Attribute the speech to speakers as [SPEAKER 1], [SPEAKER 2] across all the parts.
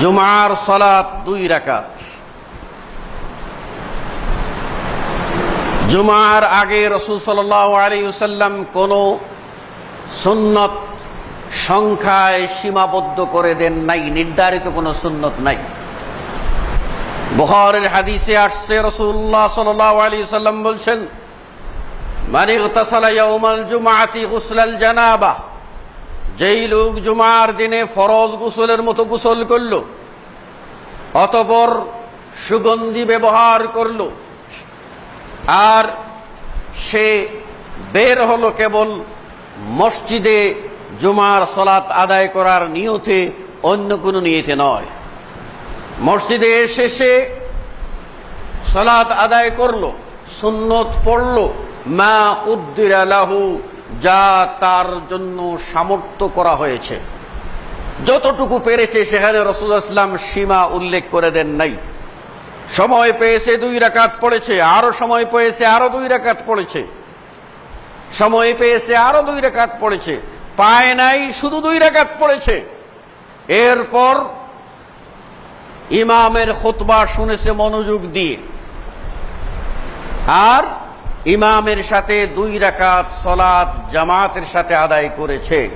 [SPEAKER 1] জুমার সালাত দুই রাকাত। জুমার আগে রসুল আলাইসাল্লাম কোন সুন্নত সংখ্যায় সীমাবদ্ধ করে দেন নাই, নির্ধারিত কোনো সুন্নত নাই। বহরের হাদিসে আসছে রসুল্লাহ সাল্লাহ আলী সাল্লাম বলছেন মানে জুমাতি গুসলাল জানাবা। যেই লোক জুমার দিনে ফরজ গোসলের মতো গোসল করল, অতপর সুগন্ধি ব্যবহার করল, আর সে বের হলো কেবল মসজিদে জুমার সলাত আদায় করার নিয়তে, অন্য কোনো নিয়তে নয়। মসজিদে এসে সে সলাত আদায় করল, সুন্নত পড়ল, মা উদ্দির আলাহু যা তার জন্য সামর্থ্য করা হয়েছে। যতটুকু পেরেছে সেখানে রসুলাম সীমা উল্লেখ করে দেন নাই। সময় পেয়েছে দুই রাকাত পড়েছে, আরও সময় পেয়েছে, আরও দুই রাকাত পড়েছে। সময় পেয়েছে, আরও দুই রাকাত পড়েছে। পায় নাই, শুধু দুই রাকাত পড়েছে। এরপর ইমামের খোতবা শুনেছে মনোযোগ দিয়ে। আর ইমামের সাথে দুই রাকাত সলাৎ জামাতের সাথে আদায় করেছে।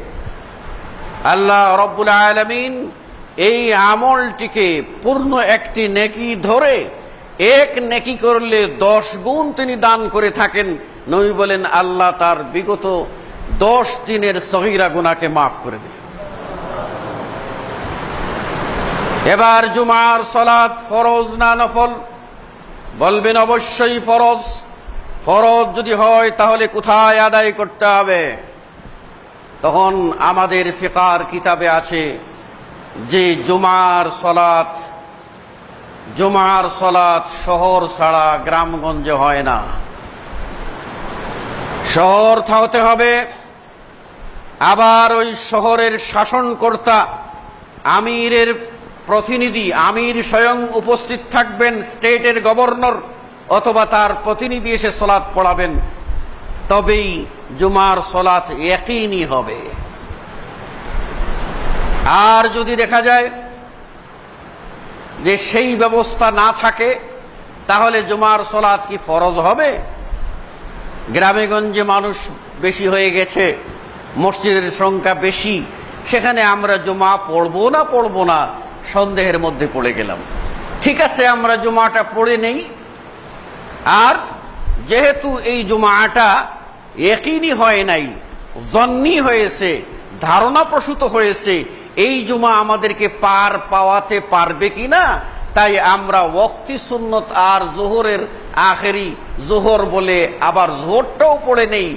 [SPEAKER 1] আল্লাহ রব্বুল আলমিন এই আমলটিকে পূর্ণ একটি নেকি ধরে এক নেকি করলে দশ গুণ তিনি দান করে থাকেন। নবী বলেন, আল্লাহ তার বিগত দশ দিনের সহিরা গুনাকে মাফ করে দেন এবার জুমার সলাৎ ফরজ না নফল? বলবেন অবশ্যই ফরজ। ফরজ যদি হয়, তাহলে কোথায় আদায় করতে হবে? তখন আমাদের ফিকার কিতাবে আছে যে জুমার সলাৎ জুমার সলাৎ শহর ছাড়া গ্রামগঞ্জে হয় না। শহর থাকতে হবে, আবার ওই শহরের শাসনকর্তা, আমিরের প্রতিনিধি, আমির স্বয়ং উপস্থিত থাকবেন, স্টেটের গভর্নর অথবা তার প্রতিনিধি এসে সলাৎ পড়াবেন, তবেই জুমার সলাৎ একইনি হবে। আর যদি দেখা যায় যে সেই ব্যবস্থা না থাকে, তাহলে জুমার সলাৎ কি ফরজ হবে? গ্রামেগঞ্জে মানুষ বেশি হয়ে গেছে, মসজিদের সংখ্যা বেশি, সেখানে আমরা জমা পড়ব না পড়ব না সন্দেহের মধ্যে পড়ে গেলাম। ঠিক আছে, আমরা জুমাটা পড়ে নেই আর যেহেতু এই জুমাটা একইনি হয় নাই, জন্নি হয়েছে ধারণা প্রসূত হয়েছে, এই জুমা আমাদেরকে পার পাওয়াতে পারবে কি না তাই আমরা ওক্তি সুন্নত আর জোহরের আখেরি জোহর বলে আবার জোহরটাও পড়ে নেই,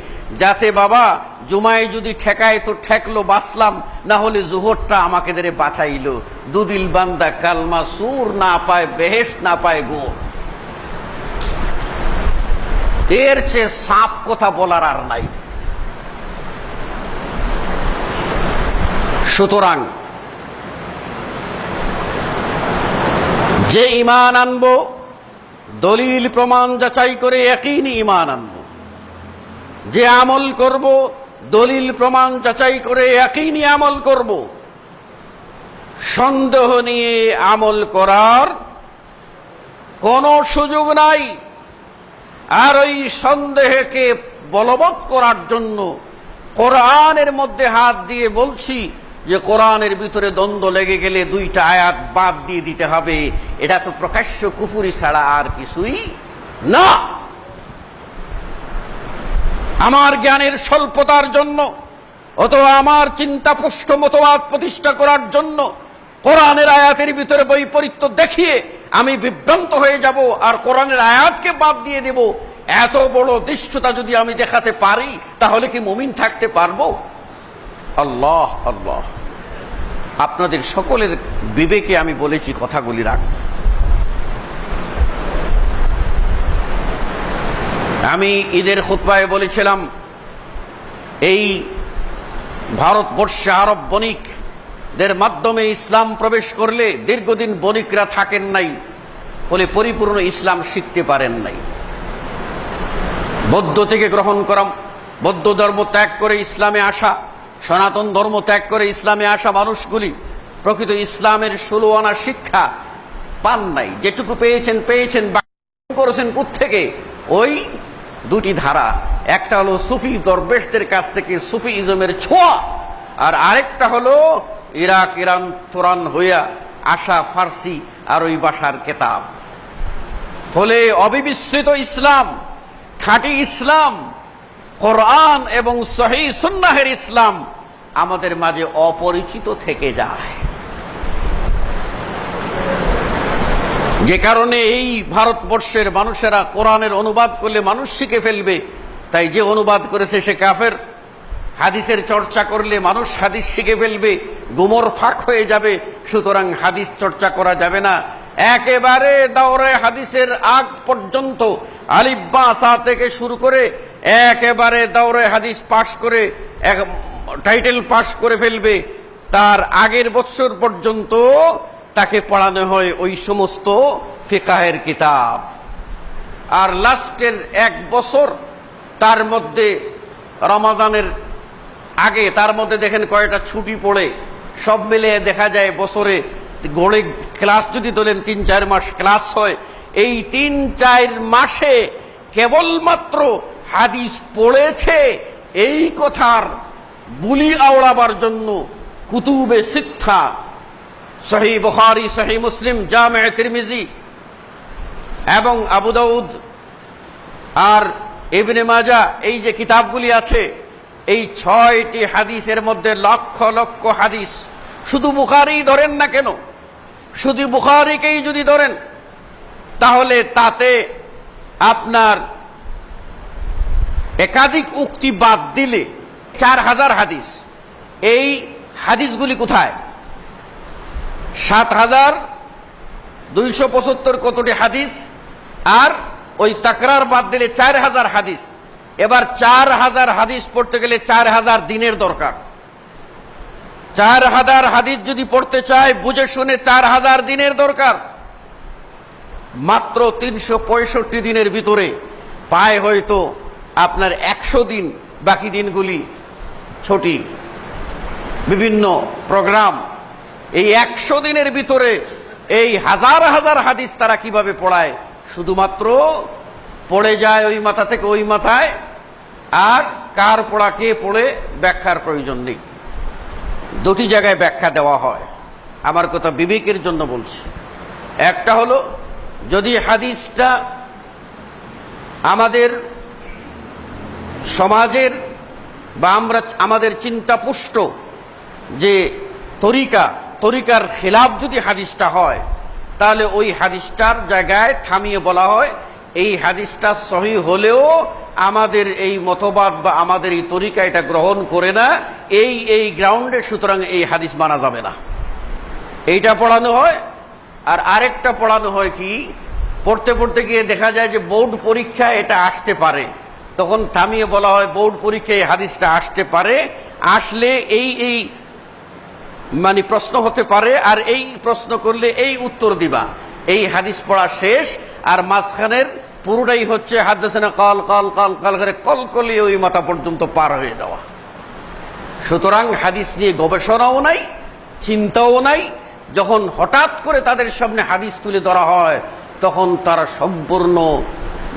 [SPEAKER 1] যাতে বাবা জুমায় যদি ঠেকায় তো ঠেকলো, বাঁচলাম, না হলে জোহরটা আমাকে ধরে বাঁচাইলো। দুদিল বান্দা কালমা সুর না পায় বেহেস না পায় গোর এর চেয়ে সাফ কথা বলার আর নাই। সুতরাং, যে ইমান আনব, দলিল প্রমাণ যাচাই করে একই ইমান আনব। যে আমল করব, দলিল প্রমাণ যাচাই করে একই আমল করব। সন্দেহ নিয়ে আমল করার কোনো সুযোগ নাই। আর ওই সন্দেহকে বলবৎ করার জন্য কোরআনের মধ্যে হাত দিয়ে বলছি যে কোরআনের ভিতরে দ্বন্দ্ব লেগে গেলে দুইটা আয়াত বাদ দিয়ে দিতে হবে। এটা তো প্রকাশ্য কুপুরি ছাড়া আর কিছুই না। আমার জ্ঞানের স্বল্পতার জন্য অথবা আমার চিন্তাপুষ্ট মতবাদ প্রতিষ্ঠা করার জন্য কোরআনের আয়াতের ভিতরে বৈপরীত্য দেখিয়ে আমি বিভ্রান্ত হয়ে যাব আর কোরআনের আয়াতকে বাদ দিয়ে দেব। এত বড় দৃষ্টতা যদি আমি দেখাতে পারি, তাহলে কি মুমিন থাকতে পারব? আল্লাহ আল্লাহ। আপনাদের সকলের বিবেকে আমি বলেছি কথাগুলি রাখ। আমি ঈদের খুতবায় বলেছিলাম, এই ভারতবর্ষে আরব বণিকদের মাধ্যমে ইসলাম প্রবেশ করলে দীর্ঘদিন বণিকরা থাকেন নাই, ফলে পরিপূর্ণ ইসলাম শিখতে পারেন নাই। বৌদ্ধ থেকে গ্রহণ করা, বৌদ্ধ ধর্ম ত্যাগ করে ইসলামে আসা, সনাতন ধর্ম ত্যাগ করে ইসলামে আসা মানুষগুলি প্রকৃত ইসলামের ষোলো আনা শিক্ষা পান নাই। যেটুকু পেয়েছেন পেয়েছেন করেছেন থেকে ওই দুটি ধারা। একটা হলো সুফি দরবেশদের কাছ থেকে সুফি ইজমের ছোঁয়া, আর আরেকটা হলো ইরাক, ইরান তোরান হইয়া আসা ফার্সি আর ওই বাসার কেতাব। ফলে অবিবিশ্রিত ইসলাম, খাঁটি ইসলাম, কোরআন এবং সহি সুন্নাহের ইসলাম আমাদের মাঝে অপরিচিত থেকে যায়। যে কারণে এই ভারতবর্ষের মানুষেরা কোরআনের অনুবাদ করলে মানুষ শিখে ফেলবে, তাই যে অনুবাদ করেছে সে কাফের হাদিসের চর্চা করলে মানুষ হাদিস শিখে ফেলবে, গুমর ফাঁক হয়ে যাবে, সুতরাং হাদিস চর্চা করা যাবে না। একেবারে দাওরে হাদিসের আগ পর্যন্ত আলিব্বাসা থেকে শুরু করে একেবারে দাওরে হাদিস পাশ করে, এক টাইটেল পাশ করে ফেলবে। তার আগের বৎসর পর্যন্ত তাকে পড়ানো হয় ওই সমস্ত ফিকাহের কিতাব। আর লাস্টের এক বছর তার মধ্যে রমাদানের আগে তার মধ্যে দেখেন কয়টা ছুটি পড়ে। সব মিলে দেখা যায় বছরে গড়ে ক্লাস যদি তোলেন, তিন চার মাস ক্লাস হয়, এই তিন চার মাসে কেবলমাত্র হাদিস পড়েছে এই কথার বুলি আওড়াবার জন্য কুতুবে শিক্ষা সহি বুখারি, সহি মুসলিম, জামে তিরমিজি এবং আবু দাউদ আর ইবনে মাজা এই যে কিতাবগুলি আছে এই ছয়টি হাদিসের মধ্যে লক্ষ লক্ষ হাদিস। শুধু বুখারি ধরেন না কেন? শুধু বুখারিকেই যদি ধরেন, তাহলে তাতে আপনার একাধিক উক্তি বাদ দিলে চার হাজার হাদিস। এই হাদিসগুলি কোথায়? সাত হাজার দুইশো পঁচাত্তর কতটি হাদিস? আর ওই তাকরার বাদ দিলে চার হাজার হাদিস। এবার চার হাজার হাদিস পড়তে গেলে চার হাজার দিনের দরকার। চার হাজার হাদিস যদি পড়তে চায়, বুঝে শুনে চার হাজার দিনের দরকার। মাত্র তিনশো পঁয়ষট্টি দিনের ভিতরে পায় হয়তো আপনার একশো দিন, বাকি দিনগুলি ছুটি। বিভিন্ন প্রোগ্রাম, এই একশো দিনের ভিতরে এই হাজার হাজার হাদিস তারা কীভাবে পড়ায়? শুধুমাত্র পড়ে যায় ওই মাথা থেকে ওই মাথায় আর কার পড়া কে পড়ে ব্যাখ্যার প্রয়োজন নেই। দুটি জায়গায় ব্যাখ্যা দেওয়া হয়। আমার কথা বিবেকের জন্য বলছি। একটা হলো, যদি হাদিসটা আমাদের সমাজের বা আমরা আমাদের চিন্তা পুষ্ট যে তরিকা, তরিকার খেলাফ যদি হাদিসটা হয়, তাহলে ওই হাদিসটার জায়গায় থামিয়ে বলা হয়, এই হাদিসটা সহি হলেও আমাদের এই মতবাদ বা আমাদের এই তরিকা এটা গ্রহণ করে না। এই এই গ্রাউন্ডে সুতরাং এই হাদিস মানা যাবে না। এইটা পড়ানো হয়, আর আরেকটা পড়ানো হয় কি, পড়তে পড়তে গিয়ে দেখা যায় যে বোর্ড পরীক্ষা এটা আসতে পারে। তখন থামিয়ে বলা হয় বোর্ড পরীক্ষায় হাদিসটা আসতে পারে। আসলে এই এই মানে প্রশ্ন হতে পারে, আর এই প্রশ্ন করলে এই উত্তর দিবা। এই হাদিস পড়া শেষ, আর মাঝখানের পুরোটাই হচ্ছে হাদিসেনা কল কল কল কল করে কল কলিয়ে ওই মাথা পর্যন্ত পার হয়ে দেওয়া সুতরাং হাদিস নিয়ে গবেষণাও নাই, চিন্তাও নাই। যখন হঠাৎ করে তাদের সামনে হাদিস তুলে ধরা হয়, তখন তারা সম্পূর্ণ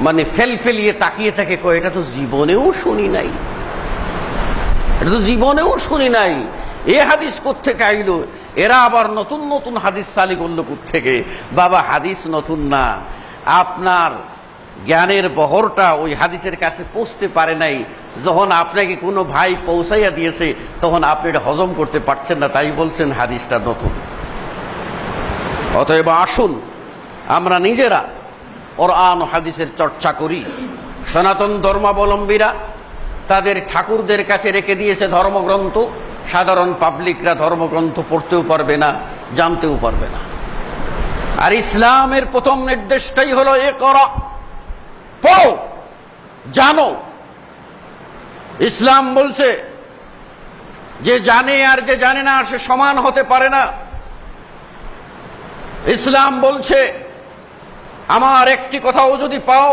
[SPEAKER 1] মানে ফেল ফেলিয়ে তাকিয়ে থাকে, কয়, এটা তো জীবনেও শুনি নাই। এটা তো জীবনেও শুনি নাই। এ হাদিস থেকে আইলো? এরা আবার নতুন নতুন হাদিস চালি করল থেকে বাবা, হাদিস নতুন না। আপনার জ্ঞানের বহরটা ওই হাদিসের কাছে পৌঁছতে পারে নাই। যখন আপনাকে কোনো ভাই পৌঁছাইয়া দিয়েছে, তখন আপনি এটা হজম করতে পারছেন না, তাই বলছেন হাদিসটা নতুন। অতএব আসুন, আমরা নিজেরা ওর আন হাদিসের চর্চা করি। সনাতন ধর্মাবলম্বীরা তাদের ঠাকুরদের কাছে রেখে দিয়েছে ধর্মগ্রন্থ। সাধারণ পাবলিকরা ধর্মগ্রন্থ পড়তেও পারবে না, জানতেও পারবে না। আর ইসলামের প্রথম নির্দেশটাই হলো এ করা। পড়ো, জানো। ইসলাম বলছে, যে জানে আর যে জানে না, সে সমান হতে পারে না। ইসলাম বলছে, আমার একটি কথাও যদি পাও,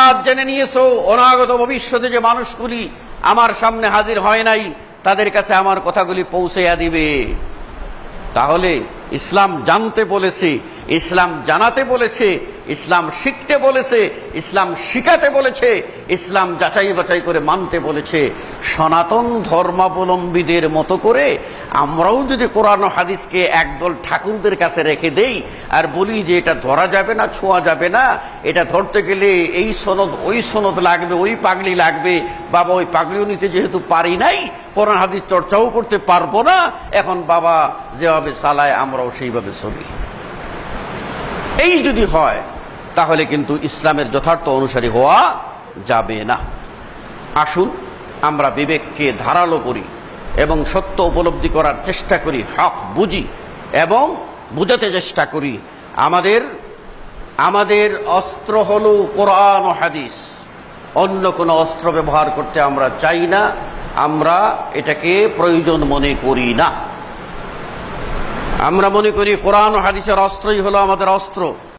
[SPEAKER 1] আজ জেনে নিয়েছো, অনাগত ভবিষ্যতে যে মানুষগুলি আমার সামনে হাজির হয় নাই, তাদের কাছে আমার কথাগুলি পৌঁছাইয়া দিবে। তাহলে ইসলাম জানতে বলেছে, ইসলাম জানাতে বলেছে ইসলাম শিখতে বলেছে, ইসলাম শিখাতে বলেছে, ইসলাম যাচাই বাছাই করে মানতে বলেছে। সনাতন ধর্মাবলম্বীদের মতো করে আমরাও যদি কোরআন হাদিসকে একদল ঠাকুরদের কাছে রেখে দেই আর বলি যে এটা ধরা যাবে না, ছোঁয়া যাবে না, এটা ধরতে গেলে এই সনদ, ওই সনদ লাগবে, ওই পাগলি লাগবে, বাবা ওই পাগলিও নিতে যেহেতু পারি নাই, কোরআন হাদিস চর্চাও করতে পারব না, এখন বাবা যেভাবে চালায় আমরাও সেইভাবে চলি। এই যদি হয় তাহলে কিন্তু ইসলামের যথার্থ অনুসারী হওয়া যাবে না। আসুন, আমরা বিবেককে ধারালো করি এবং সত্য উপলব্ধি করার চেষ্টা করি, হক বুঝি এবং বুঝাতে চেষ্টা করি। আমাদের আমাদের অস্ত্র হল কোরআন হাদিস। অন্য কোনো অস্ত্র ব্যবহার করতে আমরা চাই না, আমরা এটাকে প্রয়োজন মনে করি না। আমরা মনে করি কোরআন হাদিসের অস্ত্রই হলো আমাদের অস্ত্র।